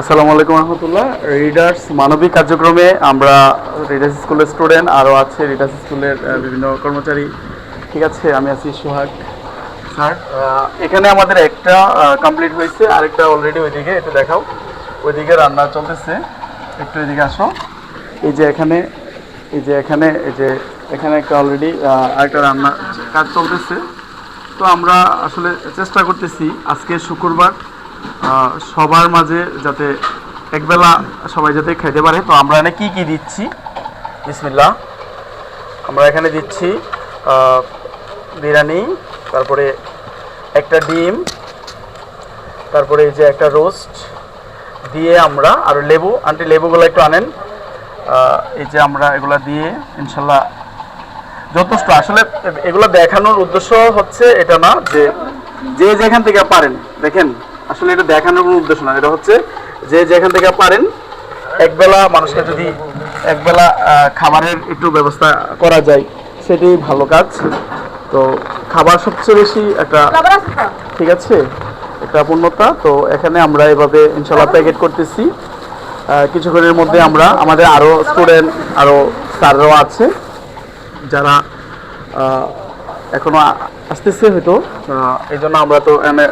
আসসালামু আলাইকুম রহমতুল্লাহ। রিডার্স মানবিক কার্যক্রমে আমরা রিডার্স স্কুলের স্টুডেন্ট আরও আছে রিডার্স স্কুলের বিভিন্ন কর্মচারী। ঠিক আছে, আমি আছি সোহাগ স্যার। এখানে আমাদের একটা কমপ্লিট হয়েছে, আরেকটা অলরেডি ওইদিকে একটু দেখাও। ওইদিকে রান্না চলতেছে। একটু এদিকে আসো। এই যে এখানে, এই যে এখানে, এই যে এখানে একটা অলরেডি আরেকটা রান্না কাজ চলতেছে। তো আমরা আসলে চেষ্টা করতেছি আজকে শুক্রবার সবার মাঝে যাতে একবেলা সবাই যাতে খেতে পারে। তো আমরা এখানে কি কি দিচ্ছি? বিসমিল্লাহ। আমরা এখানে দিচ্ছি বিরিয়ানি, তারপরে একটা ডিম, তারপরে এই যে একটা রোস্ট। দিয়ে আমরা আর লেবু, আন্টি লেবুগুলো একটু আনেন। এই যে আমরা এগুলা দিয়ে ইনশাল্লাহ যথেষ্ট। আসলে এগুলো দেখানোর উদ্দেশ্য হচ্ছে এটা না, যে যে যেখান থেকে পারেন, দেখেন। আসলে এটা দেখানোর কোনো উদ্দেশ্য না এটা হচ্ছে যে যেখান থেকে পারেন একবেলা মানুষকে যদি একবেলা খাবারের একটু ব্যবস্থা করা যায় সেটাই ভালো কাজ। তো খাবার সবচেয়ে বেশি একটা ঠিক আছে একটা পূর্ণতা। তো এখানে আমরা এভাবে ইনশাল্লাহ প্যাকেট করতেছি। কিছুক্ষণের মধ্যে আমরা আমাদের আরও স্টুডেন্ট আরও স্যাররাও আছে যারা আহ, এখনও আসতেছে হয়তো। এই জন্য আমরা তো এনে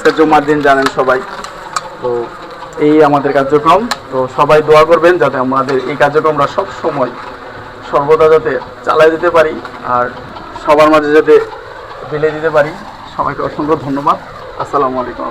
আজকে জুমার দিন জানেন সবাই। তো এই আমাদের কার্যক্রম। তো সবাই দোয়া করবেন যাতে আমাদের এই কার্যক্রমটা সব সময় সর্বদা যাতে চালাই দিতে পারি আর সবার মাঝে যাতে বিলে দিতে পারি। সবাইকে অসংখ্য ধন্যবাদ। আসসালামু আলাইকুম